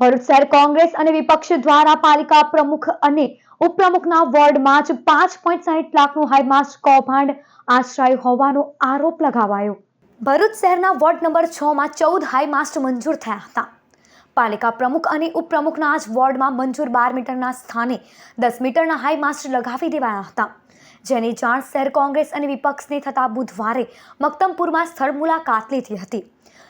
ભરૂચ શહેર કોંગ્રેસ અને વિપક્ષ દ્વારા પાલિકા પ્રમુખ અને ઉપપ્રમુખના વોર્ડમાં જ પાંચ પોઈન્ટ સાહીઠ લાખનું હાઈમાસ્ટ કૌભાંડ આશ્રય હોવાનો આરોપ લગાવાયો. ભરૂચ શહેરના વોર્ડ નંબર છ માં ચૌદ હાઈમાસ્ટ મંજૂર થયા હતા. પાલિકા પ્રમુખ અને ઉપપ્રમુખના જ વોર્ડમાં મંજૂર બાર મીટરના સ્થાને દસ મીટરના હાઈમાસ્ટ લગાવી દેવાયા હતા. જેની જાણ શહેર કોંગ્રેસ અને વિપક્ષને થતા બુધવારે મક્તમપુરમાં સ્થળ મુલાકાત લીધી હતી.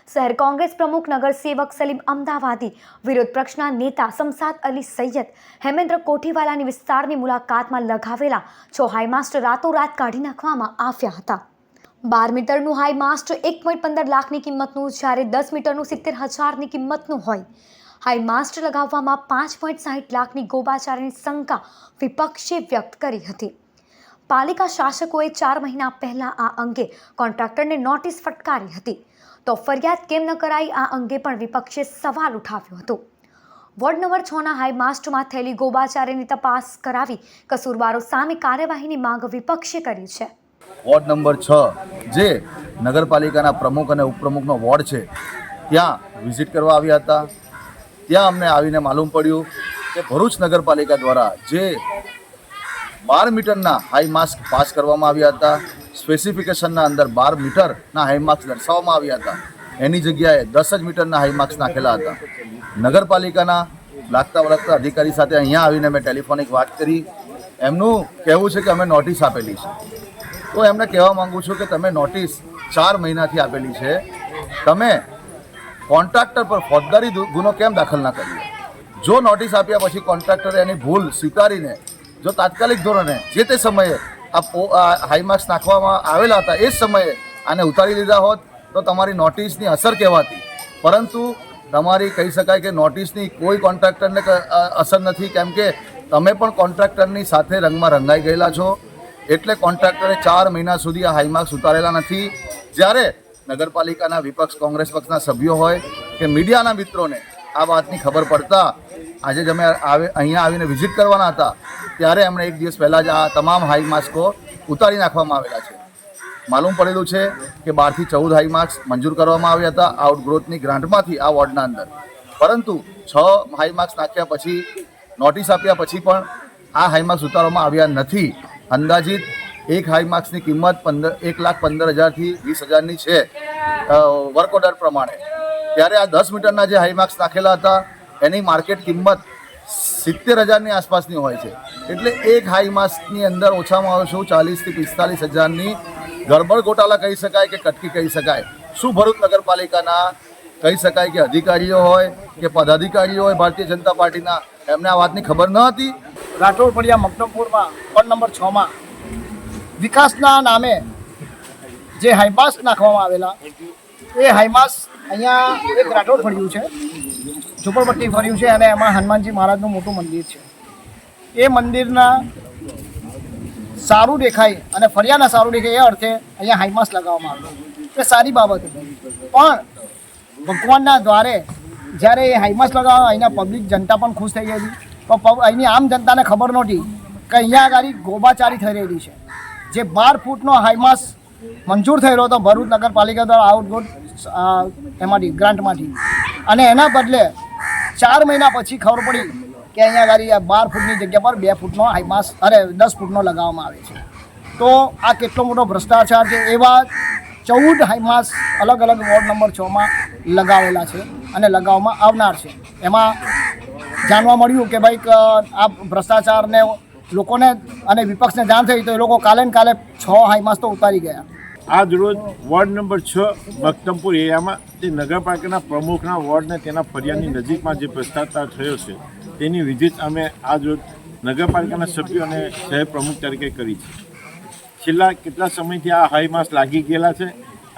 શહેર કોંગ્રેસ પ્રમુખ નગરસેવક સલીમ અમદાવાદી, વિરોધ પક્ષના નેતા શમસાદ અલી સૈયદ, હેમેન્દ્ર કોઠીવાલાની વિસ્તારની મુલાકાતમાં લગાવેલા છ હાઈમાસ્ટર રાતોરાત કાઢી નાખવામાં આવ્યા હતા. બાર મીટરનું હાઈમાસ્ટ એક પોઈન્ટ પંદર લાખની કિંમતનું, જ્યારે દસ મીટરનું સિત્તેર હજારની કિંમતનું હોય. હાઈમાસ્ટ લગાવવામાં પાંચ પોઈન્ટ સાહીઠ લાખની ગોબાચારની શંકા વિપક્ષે વ્યક્ત કરી હતી. પાલિકા શાસકોએ ચાર મહિના પહેલાં આ અંગે કોન્ટ્રાક્ટરને નોટિસ ફટકારી હતી. તો ફરિયાદ કેમ ન કરાઈ આ અંગે પણ વિપક્ષે સવાલ ઉઠાવ્યો હતો. વોર્ડ નંબર છના હાઈમાસ્ટમાં થયેલી ગોબાચારીની તપાસ કરાવી કસૂરવારો સામે કાર્યવાહીની માંગ વિપક્ષે કરી છે. વોર્ડ નંબર છ, જે નગરપાલિકાના પ્રમુખ અને ઉપપ્રમુખનો વોર્ડ છે, ત્યાં વિઝિટ કરવા આવ્યા હતા. ત્યાં અમને આવીને માલુમ પડ્યું કે ભરૂચ નગરપાલિકા દ્વારા જે બાર મીટરના હાઈ માસ્ક પાસ કરવામાં આવ્યા હતા સ્પેસિફિકેશનના અંદર બાર મીટરના હાઈ માર્ક્સ દર્શાવવામાં આવ્યા હતા. એની જગ્યાએ દસ જ મીટરના હાઈ માર્ક્સ નાખેલા હતા. નગરપાલિકાના લાગતા વળગતા અધિકારી સાથે અહીંયા આવીને મેં ટેલિફોનિક વાત કરી. એમનું કહેવું છે કે અમે નોટિસ આપેલી છે. તો એમને કહેવા માંગુ છું કે તમે નોટિસ ચાર મહિનાથી આપેલી છે. તમે કોન્ટ્રાક્ટર પર ફોજદારી ગુનો કેમ દાખલ ના કર્યો? જો નોટિસ આપ્યા પછી કોન્ટ્રાક્ટરે એની ભૂલ સ્વીકારીને, જો તાત્કાલિક ધોરણે જે તે સમયે આ હાઈમાર્ક્સ નાખવામાં આવેલા હતા એ જ સમયે આને ઉતારી લીધા હોત, તો તમારી નોટિસની અસર કહેવાતી. પરંતુ તમારી કહી શકાય કે નોટિસની કોઈ કોન્ટ્રાક્ટરને અસર નથી, કેમ કે તમે પણ કોન્ટ્રાક્ટરની સાથે રંગમાં રંગાઈ ગયેલા છો. એટલે કોન્ટ્રાક્ટરે ચાર મહિના સુધી આ હાઈમાર્ક્સ ઉતારેલા નથી. જ્યારે નગરપાલિકાના વિપક્ષ કોંગ્રેસ પક્ષના સભ્યો હોય કે મીડિયાના મિત્રોને આ વાતની ખબર પડતા, આજે જ અમે આવે, અહીંયા આવીને વિઝિટ કરવાના હતા, ત્યારે એમણે એક દિવસ પહેલાં જ આ તમામ હાઈ માસ્કો ઉતારી નાખવામાં આવેલા છે. માલુમ પડેલું છે કે બારથી ચૌદ હાઈ માર્ક્સ મંજૂર કરવામાં આવ્યા હતા આઉટગ્રોથની ગ્રાન્ટમાંથી આ વોર્ડના અંદર. પરંતુ છ હાઈ માર્ક્સ નાખ્યા પછી, નોટિસ આપ્યા પછી પણ આ હાઈ માર્ક્સ ઉતારવામાં આવ્યા નથી. અંદાજિત એક હાઈ માર્ક્સની કિંમત પંદર, એક લાખ પંદર હજારથી વીસ હજારની છે. વર્ક ઓર્ડર પ્રમાણે. ત્યારે આ દસ મીટરના જે હાઈ માર્ક્સ નાખેલા હતા, એની માર્કેટ કિંમત સિત્તેર હજારની આસપાસની હોય છે. એટલે એક હાઈ માર્ક્સની અંદર ઓછામાં ઓછું ચાલીસથી પિસ્તાલીસ હજારની ગરબડ ગોટાલા કહી શકાય કે કટકી કહી શકાય. શું ભરૂચ નગરપાલિકાના કહી શકાય કે અધિકારીઓ હોય કે પદાધિકારીઓ હોય ભારતીય જનતા પાર્ટીના? એમને આ વાતની ખબર ન હતી. રાઠોડ ફળિયા મકતમપુરમાં વોર્ડ નંબર છમાં વિકાસના નામે જે હાઈમાસ નાખવામાં આવેલા, એ હાઈમાસ અહીંયા એક રાઠોડ ફળ્યું છે. ઝુંપડપટ્ટી ફર્યું છે અને એમાં હનુમાનજી મહારાજનું મોટું મંદિર છે. એ મંદિરના સારું દેખાય અને ફરિયાના સારું દેખાય એ અર્થે અહીંયા હાઈમાસ લગાવવામાં આવ્યો. એ સારી બાબત પણ ભગવાનના દ્વારે જ્યારે એ હાઈમાસ લગાવવા, અહીંના પબ્લિક જનતા પણ ખુશ થઈ ગઈ હતી. પણ અહીંની આમ જનતાને ખબર નહોતી કે અહીંયા આગળ ગોબાચારી થઈ રહેલી છે. જે બાર ફૂટનો હાઈમાસ મંજૂર થયેલો હતો ભરૂચ નગરપાલિકા દ્વારા આઉટગોટ એમાંથી, ગ્રાન્ટમાંથી. અને એના બદલે ચાર મહિના પછી ખબર પડી કે અહીંયા આગળ બાર ફૂટની જગ્યા પર બે ફૂટનો હાઈમાસ, અરે, દસ ફૂટનો લગાવવામાં આવે છે. તો આ કેટલો મોટો ભ્રષ્ટાચાર છે એવા ચૌદ હાઈમાસ અલગ અલગ વોર્ડ નંબર છમાં લગાવેલા છે અને લગાવવામાં આવનાર છે. એમાં જાણવા મળ્યું કે ભાઈ આ ભ્રષ્ટાચારને લોકોને અને વિપક્ષને જાણ થઈ તો એ લોકો કાલે ને કાલે છ હાઈમાસ તો ઉતારી ગયા. આજ રોજ વોર્ડ નંબર છ મક્તમપુર એરિયામાં તે નગરપાલિકાના પ્રમુખના વોર્ડને તેના ફરિયાદની નજીકમાં જે ભ્રષ્ટાચાર થયો છે, તેની વિઝિટ અમે આજ રોજ નગરપાલિકાના સભ્યો અને શહેર પ્રમુખ તરીકે કરી છે. છેલ્લા કેટલા સમયથી આ હાઈમાસ લાગી ગયેલા છે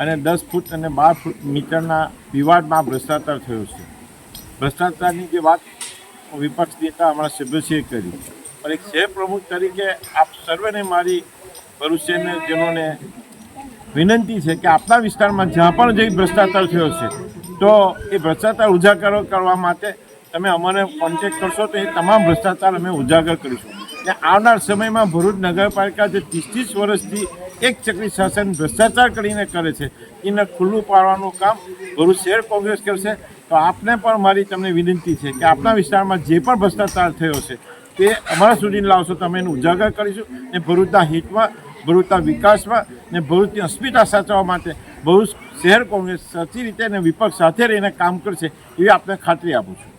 અને દસ ફૂટ અને બાર ફૂટ મીટરના વિવાદમાં ભ્રષ્ટાચાર થયો છે. ભ્રષ્ટાચારની જે વાત વિપક્ષ નેતા અમારા સભ્યશ્રીએ કરી પણ એક શહેર પ્રમુખ તરીકે આપ સર્વેને મારી ભરૂચ જેનોને વિનંતી છે કે આપણા વિસ્તારમાં જ્યાં પણ જે ભ્રષ્ટાચાર થયો છે, તો એ ભ્રષ્ટાચાર ઉજાગર કરવા માટે તમે અમને કોન્ટેક્ટ કરશો તો એ તમામ ભ્રષ્ટાચાર અમે ઉજાગર કરીશું. ને આવનાર સમયમાં ભરૂચ નગરપાલિકા જે ત્રીસ ત્રીસ વર્ષથી એક ચક્રી શાસન ભ્રષ્ટાચાર કરીને કરે છે. એને ખુલ્લું પાડવાનું કામ ભરૂચ શહેર કોંગ્રેસ કરશે તો આપને પણ મારી તમને વિનંતી છે કે આપના વિસ્તારમાં જે પણ ભ્રષ્ટાચાર થયો છે, તે અમારા સુધી લાવશો. તમે એનું ઉજાગર કરીશું ને ભરૂચના હિતમાં, ભરૂચના વિકાસમાં ને ભરૂચની અસ્મિતા સાચવવા માટે ભરૂચ શહેર કોંગ્રેસ સાચી રીતે અને વિપક્ષ સાથે રહીને કામ કરશે એવી આપને ખાતરી આપું છું.